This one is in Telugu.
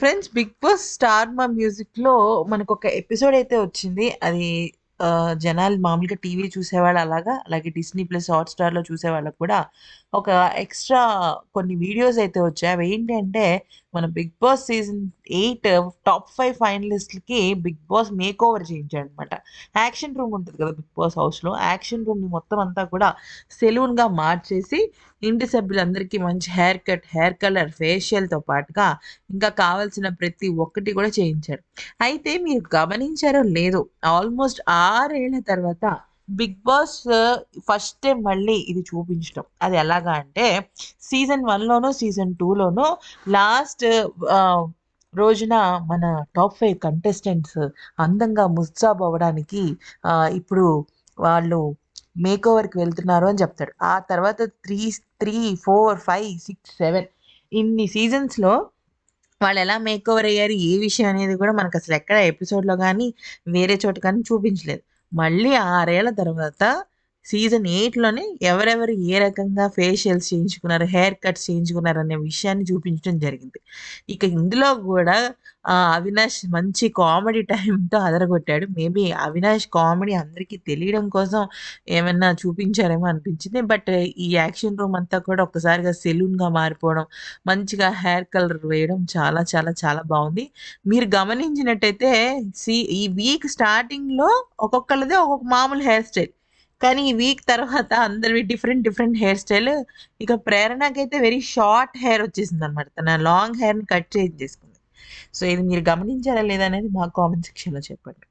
ఫ్రెండ్స్ 'బిగ్ బాస్ స్టార్ మా మ్యూజిక్‌లో' మనకొక ఎపిసోడ్ అయితే వచ్చింది. అది జనాలు మామూలుగా టీవీ చూసేవాళ్ళు అలాగా, అలాగే డిస్నీ ప్లస్ హాట్‌స్టార్‌లో చూసేవాళ్ళకి కూడా ఒక ఎక్స్‌ట్రా కొన్ని వీడియోస్ అయితే వచ్చాయి. అవి ఏంటంటే మన 'Bigg Boss' season eight top five ఫైనలిస్ట్‌లకి 'big boss' make over చేయించాడనమాట. యాక్షన్ రూమ్ ఉంటుంది కదా! 'బిగ్ బాస్' హౌస్‌లో యాక్షన్ రూమ్‌ని మొత్తం అంతా కూడా సెలూన్‌గా మార్చేసి ఇంటి సభ్యులందరికీ మంచి హెయిర్ కట్, హెయిర్ కలర్, ఫేషియల్‌తో పాటుగా ఇంకా కావాల్సిన ప్రతి ఒక్కటి కూడా చేయించాడు అయితే మీరు గమనించారో లేదో ఆల్మోస్ట్ ఆరేళ్ళ తర్వాత 'బిగ్ బాస్' ఫస్ట్ టైం మళ్ళీ ఇది చూపించడం. అది ఎలాగా అంటే సీజన్ వన్లోనూ సీజన్ టూలోనూ లాస్ట్ రోజున మన టాప్ ఫైవ్ కంటెస్టెంట్స్ అందంగా ముస్తాబు అవ్వడానికి ఇప్పుడు వాళ్ళు మేకోవర్‌కి వెళ్తున్నారు అని చెప్తాడు. ఆ తర్వాత త్రీ త్రీ, 4, 5, 6, 7 ఇన్ని సీజన్స్‌లో వాళ్ళు ఎలా మేకోవర్ అయ్యారు, ఏ విషయం అనేది కూడా మనకు అసలు ఎక్కడ ఎపిసోడ్‌లో కానీ వేరే చోట కానీ చూపించలేదు. మళ్ళీ ఆరేళ్ళ తర్వాత సీజన్ ఎయిట్లోనే ఎవరెవరు ఏ రకంగా ఫేషియల్స్ చేయించుకున్నారు, హెయిర్ కట్స్ అనే విషయాన్ని చూపించడం జరిగింది. ఇక ఇందులో కూడా అవినాష్ మంచి కామెడీ టైమ్‌తో అదరగొట్టాడు. మేబీ అవినాష్ కామెడీ అందరికీ తెలియడం కోసం ఏమన్నా చూపించారేమో అనిపించింది. బట్ ఈ యాక్షన్ రూమ్ అంతా కూడా ఒక్కసారిగా సెలూన్‌గా మారిపోవడం, మంచిగా హెయిర్ కలర్ వేయడం చాలా చాలా చాలా బాగుంది మీరు గమనించినట్టయితే సి ఈ వీక్ స్టార్టింగ్‌లో ఒక్కొక్కళ్ళది ఒక్కొక్క మామూలు హెయిర్ స్టైల్. కానీ ఈ వీక్ తర్వాత అందరివి డిఫరెంట్ డిఫరెంట్ హెయిర్ స్టైల్. ఇక ప్రేరణకైతే వెరీ షార్ట్ హెయిర్ వచ్చేసింది అనమాట తన లాంగ్ హెయిర్‌ని కట్ చేయించేసుకుంది. సో, ఇది మీరు గమనించారా లేదా అనేది మా కామెంట్ సెక్షన్‌లో చెప్పండి.